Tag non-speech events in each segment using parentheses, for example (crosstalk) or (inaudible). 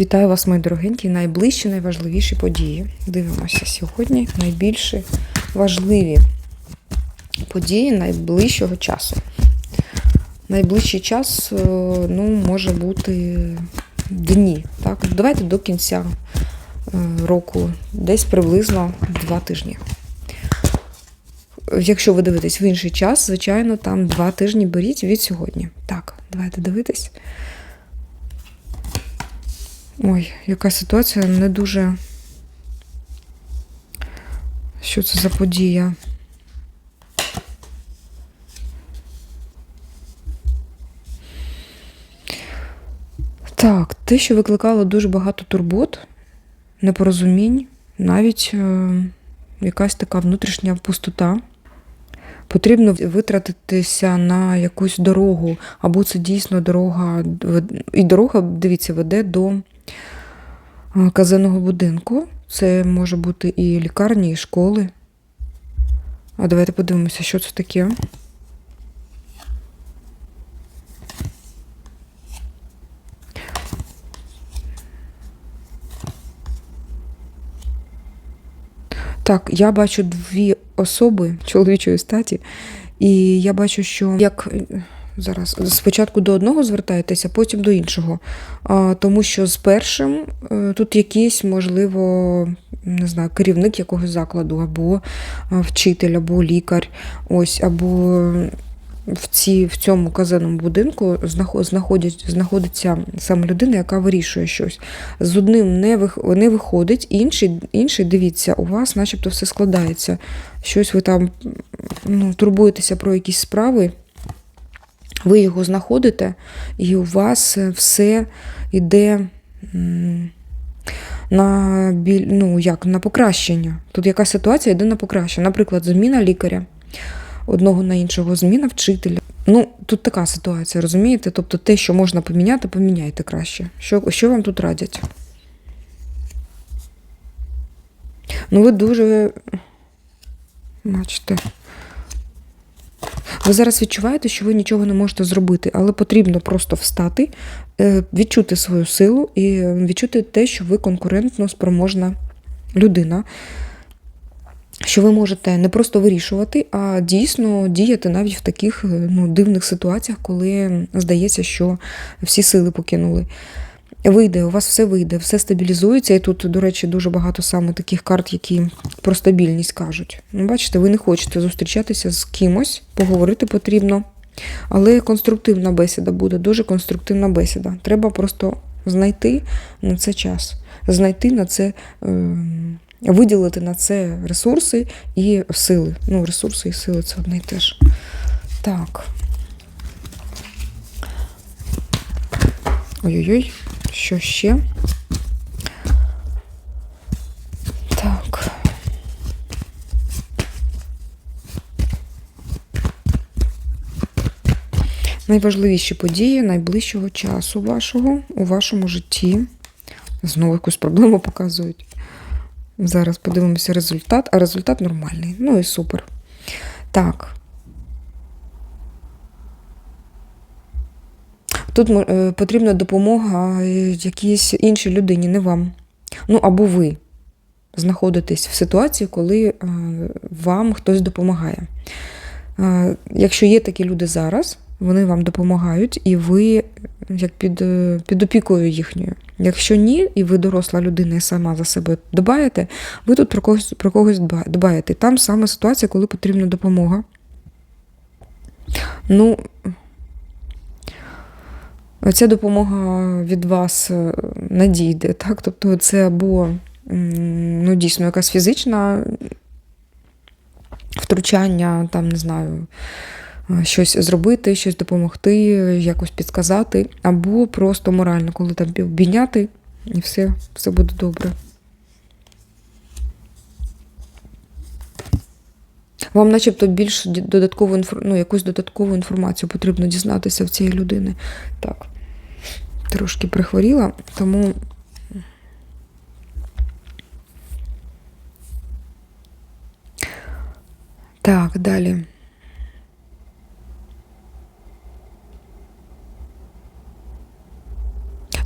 Вітаю вас, мої дорогенькі, найближчі, найважливіші події. Дивимося сьогодні найбільші важливі події найближчого часу. Найближчий час е, ну, може бути дні. Так? Давайте до кінця е, року, десь приблизно два тижні. Якщо ви дивитесь в інший час, звичайно, там два тижні беріть від сьогодні. Так, давайте дивитись. Ой, яка ситуація не дуже. Що це за подія? Так, те, що викликало дуже багато турбот, непорозумінь, навіть е, якась така внутрішня пустота. Потрібно витратитися на якусь дорогу, або це дійсно дорога. І дорога, дивіться, веде до казенного будинку. Це може бути і лікарні, і школи. А давайте подивимося, що це таке. Так, я бачу дві особи чоловічої статі, і я бачу, що як зараз спочатку до одного звертаєтеся, потім до іншого. А, Тому що з першим е, тут якийсь, можливо, не знаю, керівник якогось закладу, або е, вчитель, або лікар, ось, або в ці, в цьому казенному будинку знаходять, знаходиться саме людина, яка вирішує щось. З одним не вих, не виходить, інший, інший, дивіться, у вас начебто все складається. Щось ви там ну, турбуєтеся про якісь справи, ви його знаходите, і у вас все йде. На ну, як, на покращення. Тут яка ситуація йде на покращення. Наприклад, зміна лікаря одного на іншого, зміна вчителя. Ну, тут така ситуація, розумієте? Тобто те, що можна поміняти, поміняйте краще. Що, Що вам тут радять? Ну, ви дуже. Бачите. Ви зараз відчуваєте, що ви нічого не можете зробити, але потрібно просто встати, е, відчути свою силу і відчути те, що ви конкурентно спроможна людина що ви можете не просто вирішувати, а дійсно діяти навіть в таких е, ну, дивних ситуаціях, коли здається, що всі сили покинули. Вийде, у вас все вийде, все стабілізується. І тут, до речі, дуже багато саме таких карт, які про стабільність кажуть. Ну, Бачите, ви не хочете зустрічатися з кимось, поговорити потрібно. Але конструктивна бесіда буде, дуже конструктивна бесіда. Треба просто знайти на це час, знайти на це. Е виділити на це ресурси і сили. Ну, ресурси і сили це одне і те ж. Так. Ой-ой-ой, що ще? Так. Найважливіші події найближчого часу вашого у вашому житті. Знову якусь проблему показують. Зараз подивимося результат, а результат нормальний. Ну і супер. Так. Тут е, потрібна допомога якійсь іншій людині, не вам. Ну, або ви знаходитесь в ситуації, коли е, вам хтось допомагає. Е, якщо є такі люди зараз, вони вам допомагають, і ви як під під опікою їхньою. Якщо ні, і ви доросла людина і сама за себе дбаєте, ви тут про когось про когось дбаєте. Там саме ситуація, коли потрібна допомога. Ну, ця допомога від вас е, надійде. так? Тобто це або ну, дійсно якась фізична втручання, там, не знаю щось зробити, щось допомогти, якось підказати, або просто морально, коли там обійняти, і все, все буде добре. Вам начебто більш додаткову ну, якусь додаткову інформацію потрібно дізнатися в цієї людини. Так, трошки прихворіла, тому. Так, далі.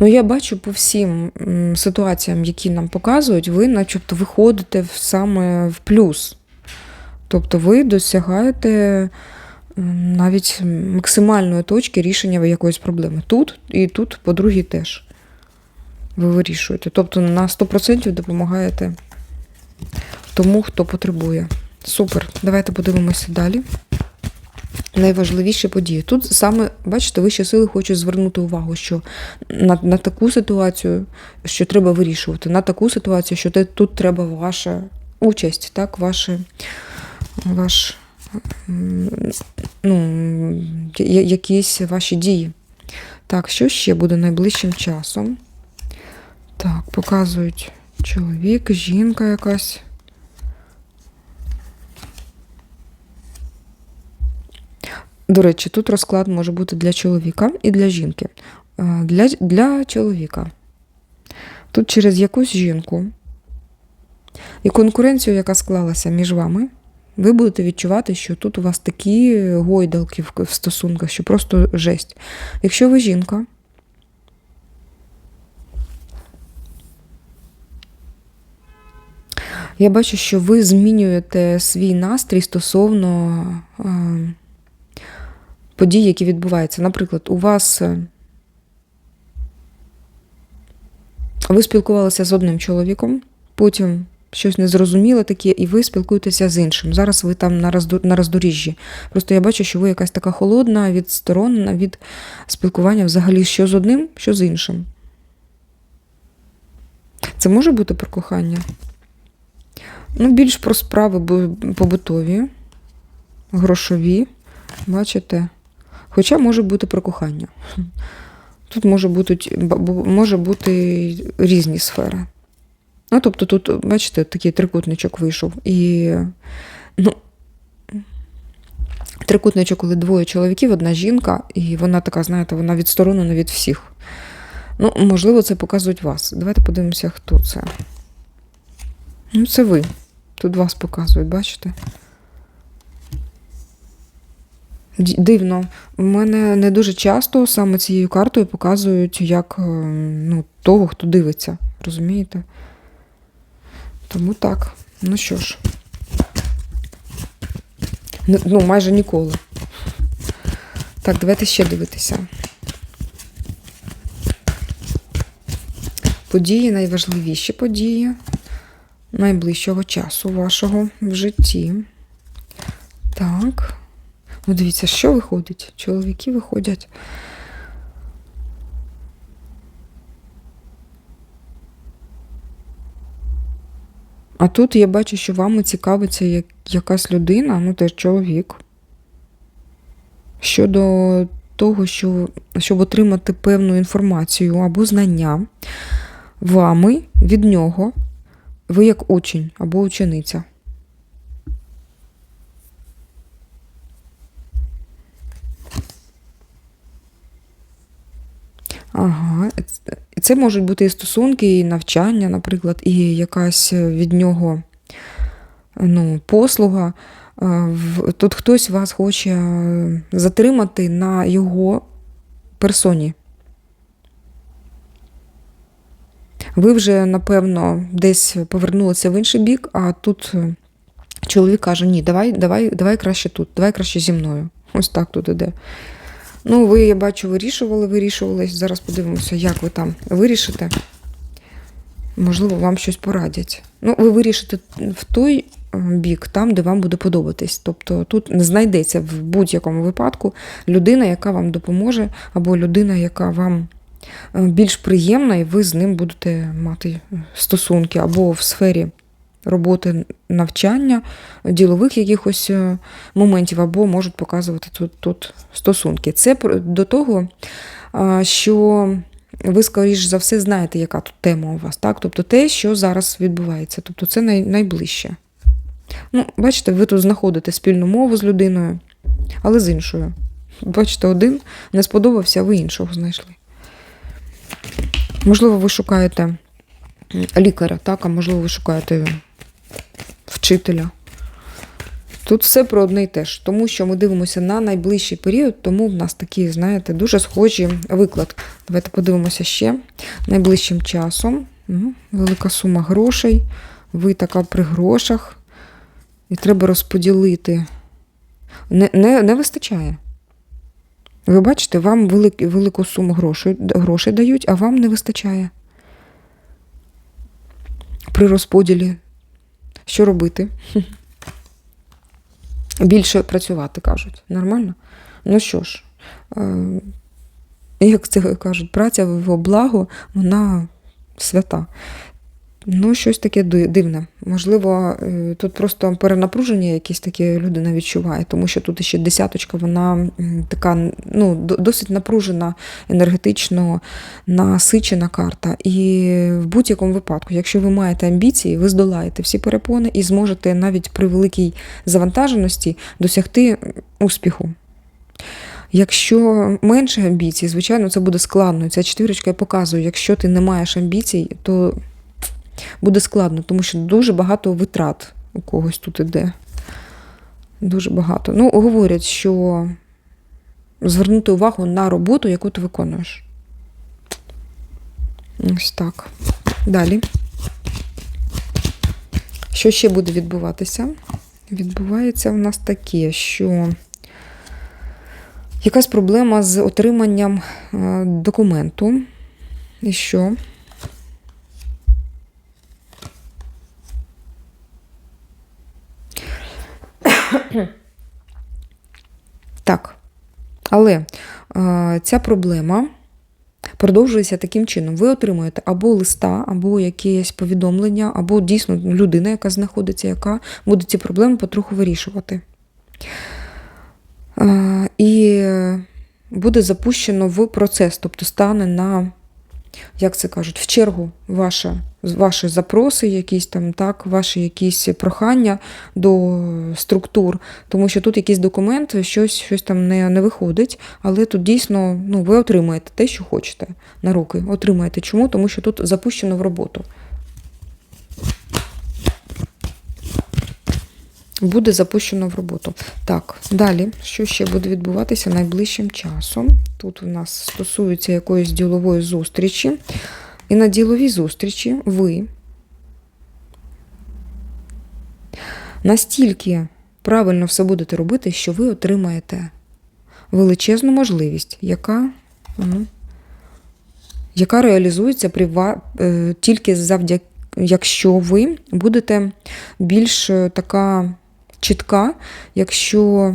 Ну, я бачу по всім ситуаціям, які нам показують, ви начебто виходите саме в плюс. Тобто ви досягаєте навіть максимальної точки рішення якоїсь проблеми. Тут і тут, по другій теж. Ви вирішуєте. Тобто на 100% допомагаєте тому, хто потребує. Супер. Давайте подивимося далі. Найважливіші події. Тут саме, бачите, вищі сили хочуть звернути увагу, що на, на таку ситуацію, що треба вирішувати, на таку ситуацію, що тут треба ваша участь, так, ваше, ваш, ну, якісь ваші дії. Так, що ще буде найближчим часом? Так, показують чоловік, жінка якась. До речі, тут розклад може бути для чоловіка і для жінки. Е, Для, для чоловіка. Тут через якусь жінку і конкуренцію, яка склалася між вами, ви будете відчувати, що тут у вас такі гойдалки в, стосунках, що просто жесть. Якщо ви жінка, я бачу, що ви змінюєте свій настрій стосовно. Е, подій, які відбуваються. Наприклад, у вас е, ви спілкувалися з одним чоловіком, потім щось незрозуміле таке, і ви спілкуєтеся з іншим. Зараз ви там на, роздоріжжі. Просто я бачу, що ви якась така холодна, відсторонена від спілкування взагалі що з одним, що з іншим. Це може бути про кохання? Ну, більш про справи бу- побутові, грошові. Бачите? Хоча може бути про кохання. Тут може бути, може бути різні сфери. Ну, тобто, тут, бачите, такий трикутничок вийшов. І ну, трикутничок, коли двоє чоловіків, одна жінка, і вона така, знаєте, вона відсторонена від всіх. Ну, можливо, це показують вас. Давайте подивимося, хто це. Ну, це ви. Тут вас показують, бачите? Дивно. У мене не дуже часто саме цією картою показують як е, ну, того, хто дивиться. Розумієте? Тому так. Ну що ж. Ну, майже ніколи. Так, давайте ще дивитися. Події, найважливіші події найближчого часу вашого в житті. Так. Ну, дивіться, що виходить? Чоловіки виходять. А тут я бачу, що вами цікавиться як, якась людина, ну теж чоловік. Щодо того, що, щоб отримати певну інформацію або знання вами від нього, ви як учень або учениця. Ага, це- можуть бути і стосунки, і навчання, наприклад, і якась від нього ну, послуга. Е, Тут хтось вас хоче е, затримати на його персоні. Ви вже, напевно, десь повернулися в інший бік, а тут е, чоловік каже: ні, давай, давай, давай краще тут, давай краще зі мною. Ось так тут іде. Ну, ви, я бачу, вирішували, вирішували. Зараз подивимося, як ви там вирішите. Можливо, вам щось порадять. Ну, ви вирішите в той е, бік, там, де вам буде подобатись. Тобто тут не знайдеться в будь-якому випадку людина, яка вам допоможе, або людина, яка вам е, більш приємна, і ви з ним будете мати стосунки, або в сфері роботи навчання, ділових якихось е, моментів, або можуть показувати тут, тут стосунки. Це до того, що ви, скоріш за все, знаєте, яка тут тема у вас, так? Тобто те, що зараз відбувається. Тобто це най, найближче. Ну, бачите, ви тут знаходите спільну мову з людиною, але з іншою. Бачите, один не сподобався, а ви іншого знайшли. Можливо, ви шукаєте лікаря, так, а можливо, ви шукаєте вчителя. Тут все про одне і те ж, тому що ми дивимося на найближчий період, тому в нас такі, знаєте, дуже схожі виклад. Давайте подивимося ще найближчим часом. Велика сума грошей, ви така при грошах, і треба розподілити. Не, не, не вистачає. Ви бачите, вам велик, велику суму грошей, грошей дають, а вам не вистачає. При розподілі. Що робити? (laughs) Більше працювати, кажуть. Нормально? Ну що ж, е, як це кажуть, праця в благо, вона свята. Ну, щось таке дивне. Можливо, е, тут просто перенапруження якісь таке людина відчуває, тому що тут ще десяточка, вона така ну, досить напружена, енергетично насичена карта. І в будь-якому випадку, якщо ви маєте амбіції, ви здолаєте всі перепони і зможете навіть при великій завантаженості досягти успіху. Якщо менше амбіцій, звичайно, це буде складно. Ця четвірочка показує, якщо ти не маєш амбіцій, то буде складно, тому що дуже багато витрат у когось тут іде. Дуже багато. Ну, говорять, що звернути увагу на роботу, яку ти виконуєш. Ось так. Далі. Що ще буде відбуватися? Відбувається в нас таке, що якась проблема з отриманням е, документу. І що? (clears throat) Так. Але е, ця проблема продовжується таким чином. Ви отримуєте або листа, або якесь повідомлення, або дійсно людина, яка знаходиться, яка буде ці проблеми потроху вирішувати. Е, і буде запущено в процес, тобто стане на, як це кажуть, в чергу ваша, ваші запроси, якісь там, так, ваші якісь прохання до структур, тому що тут якийсь документ, щось, щось там не, не виходить, але тут дійсно ну, ви отримаєте те, що хочете на руки. Отримаєте. Чому? Тому що тут запущено в роботу. Буде запущено в роботу. Так, далі, що ще буде відбуватися найближчим часом? Тут у нас стосується якоїсь ділової зустрічі. І на діловій зустрічі ви настільки правильно все будете робити, що ви отримаєте величезну можливість, яка, ну, яка реалізується при е, тільки завдяки, якщо ви будете більш е, така чітка, якщо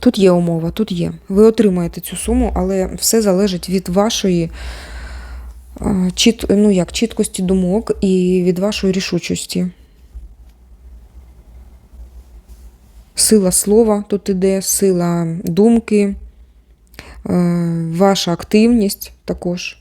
тут є умова, тут є. Ви отримаєте цю суму, але все залежить від вашої чіт, ну як, чіткості думок і від вашої рішучості. Сила слова тут іде, сила думки, ваша активність також.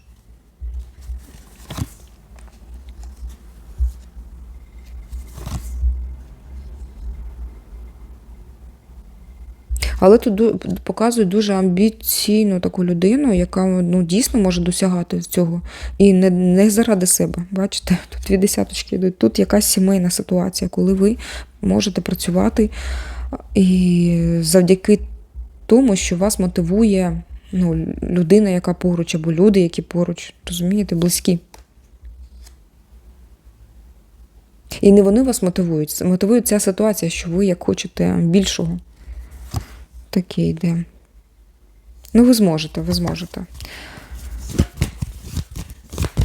Але тут показують дуже амбіційну таку людину, яка ну, дійсно може досягати цього. І не, не заради себе. Бачите, (laughs) тут дві десяточки йдуть. Тут якась сімейна ситуація, коли ви можете працювати і завдяки тому, що вас мотивує ну, людина, яка поруч, або люди, які поруч, розумієте, близькі. І не вони вас мотивують, мотивує ця ситуація, що ви як хочете більшого. Таке йде. Ну, ви зможете, ви зможете.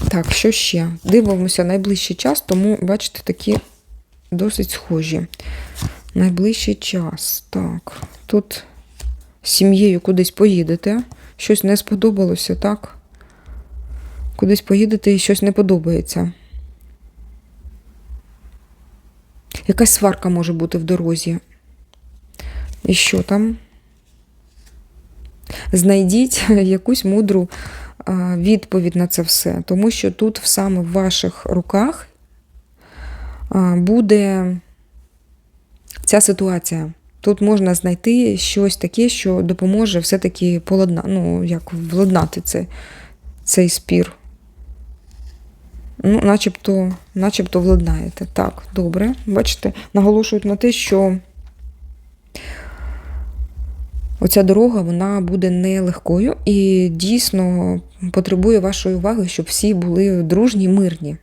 Так, що ще? Дивимося найближчий час, тому, бачите, такі досить схожі. Найближчий час. Так, тут з сім'єю кудись поїдете. Щось не сподобалося, так? Кудись поїдете і щось не подобається. Якась сварка може бути в дорозі. І що там? Знайдіть якусь мудру відповідь на це все, тому що тут саме в ваших руках буде ця ситуація. Тут можна знайти щось таке, що допоможе все-таки поладна, ну, як владнати це, цей спір. Ну, начебто, начебто владнаєте. Так, добре. Бачите, наголошують на те, що Оця дорога вона буде нелегкою і дійсно потребує вашої уваги, щоб всі були дружні, мирні.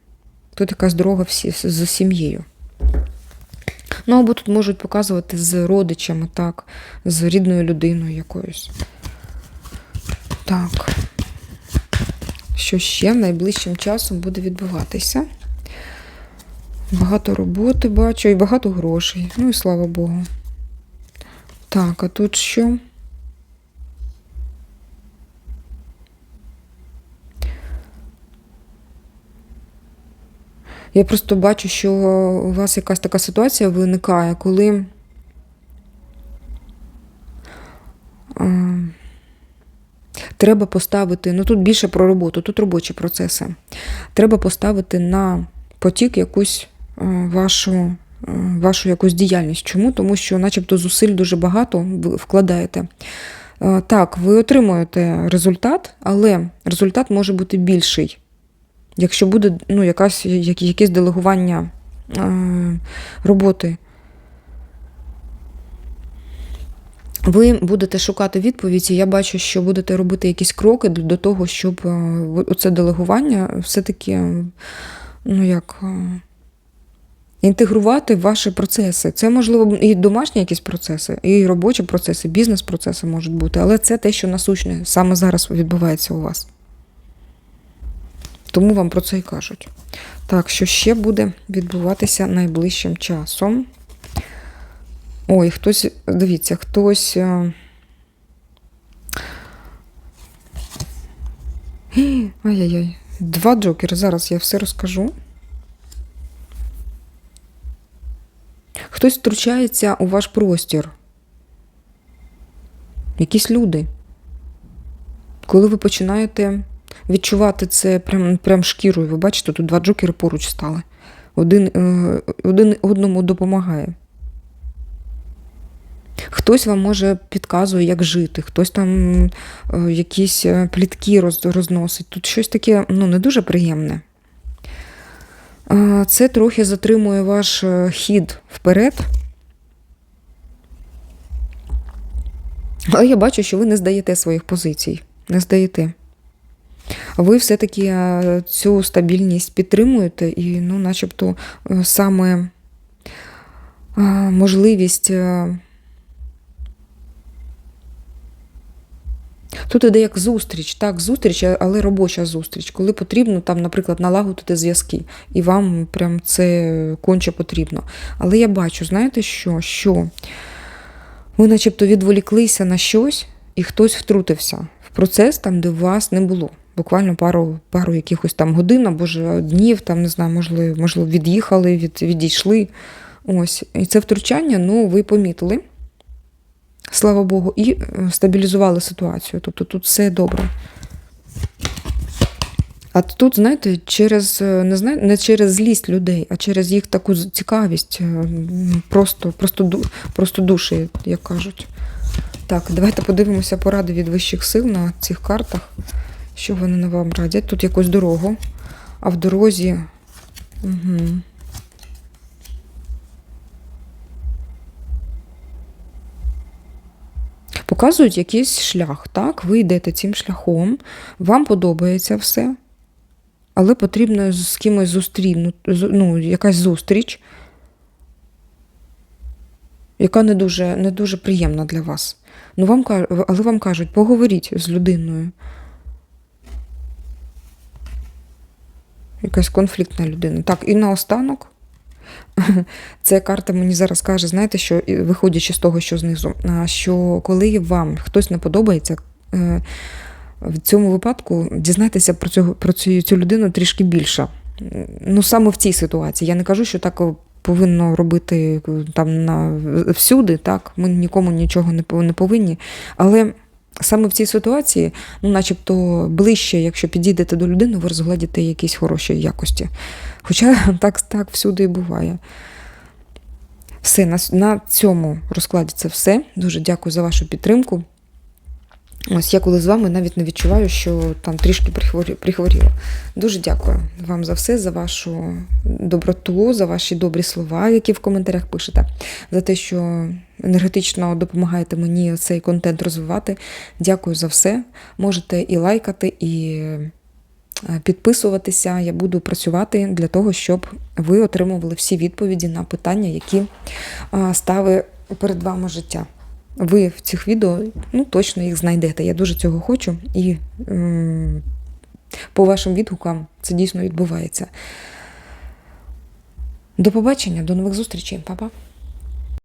Тут якась дорога всі з сім'єю. Ну, або тут можуть показувати з родичами, так, з рідною людиною якоюсь. Так. Що ще найближчим часом буде відбуватися? Багато роботи бачу і багато грошей. Ну і слава Богу. Так, а тут що? Я просто бачу, що у вас якась така ситуація виникає, коли треба поставити, ну тут більше про роботу, тут робочі процеси. Треба поставити на потік якусь вашу, вашу якусь діяльність. Чому? Тому що, начебто, зусиль дуже багато ви вкладаєте. Так, ви отримуєте результат, але результат може бути більший. Якщо буде ну, якась, як- якесь делегування е, роботи, ви будете шукати відповіді. Я бачу, що будете робити якісь кроки до того, щоб е, це делегування все-таки ну, як, е, інтегрувати в ваші процеси. Це, можливо, і домашні якісь процеси, і робочі процеси, бізнес-процеси можуть бути, але це те, що насущне саме зараз відбувається у вас. Тому вам про це і кажуть. Так, що ще буде відбуватися найближчим часом? Ой, хтось, дивіться, хтось. е, (gasps) Ай-яй-яй. Два джокери. Зараз я все розкажу. Хтось втручається у ваш простір. Якісь люди. Коли ви починаєте відчувати це прям, прям шкірою. Ви бачите, тут два джокери поруч стали. Один, е, один одному допомагає. Хтось вам може підказує, як жити, хтось там е, якісь е, плітки розносить. Тут щось таке ну, не дуже приємне. Це трохи затримує ваш хід вперед. Але я бачу, що ви не здаєте своїх позицій. Не здаєте. Ви все-таки е, цю стабільність підтримуєте і, ну, начебто, е, саме е, можливість. Тут іде як зустріч, так, зустріч, але робоча зустріч, коли потрібно там, наприклад, налагодити зв'язки, і вам прям це конче потрібно. Але я бачу, знаєте що? Що ви начебто відволіклися на щось, і хтось втрутився в процес там, де вас не було. Буквально пару, пару якихось там годин або ж днів, там, не знаю, можливо, можливо від'їхали, від, відійшли. Ось. І це втручання, ну, ви помітили. Слава Богу, і е, стабілізували ситуацію. Тобто тут все добре. А тут, знаєте, через е, не знаю, не через злість людей, а через їх таку цікавість, е, просто, просто, просто душі, як кажуть. Так, давайте подивимося поради від вищих сил на цих картах. Що вони на вам радять? Тут якусь дорогу, а в дорозі. Угу. Показують якийсь шлях, так? Ви йдете цим шляхом, вам подобається все, але потрібно з кимось зустрінути, ну, якась зустріч, яка не дуже, не дуже приємна для вас. Ну, вам, але вам кажуть, поговоріть з людиною. Якась конфліктна людина. Так, і наостанок. (laughs) Ця карта мені зараз каже, знаєте, що виходячи з того, що знизу, що коли вам хтось не подобається, е, в цьому випадку дізнайтеся про цю, про цю, цю людину трішки більше. Ну, саме в цій ситуації. Я не кажу, що так повинно робити е, там на всюди, так, ми нікому нічого не повинні. Але саме в цій ситуації, ну, начебто, ближче, якщо підійдете до людини, ви розгледіте якісь хороші якості. Хоча (laughs) так, так всюди і буває. Все, на, на цьому розкладі це все. Дуже дякую за вашу підтримку. Ось я коли з вами навіть не відчуваю, що там трішки прихворі- прихворіла. Дуже дякую вам за все, за вашу доброту, за ваші добрі слова, які в коментарях пишете, за те, що енергетично допомагаєте мені цей контент розвивати. Дякую за все. Можете і лайкати, і е, підписуватися. Я буду працювати для того, щоб ви отримували всі відповіді на питання, які ставить перед вами життя. Ви в цих відео ну, точно їх знайдете. Я дуже цього хочу. І по вашим відгукам це дійсно відбувається. До побачення, до нових зустрічей, Па-па.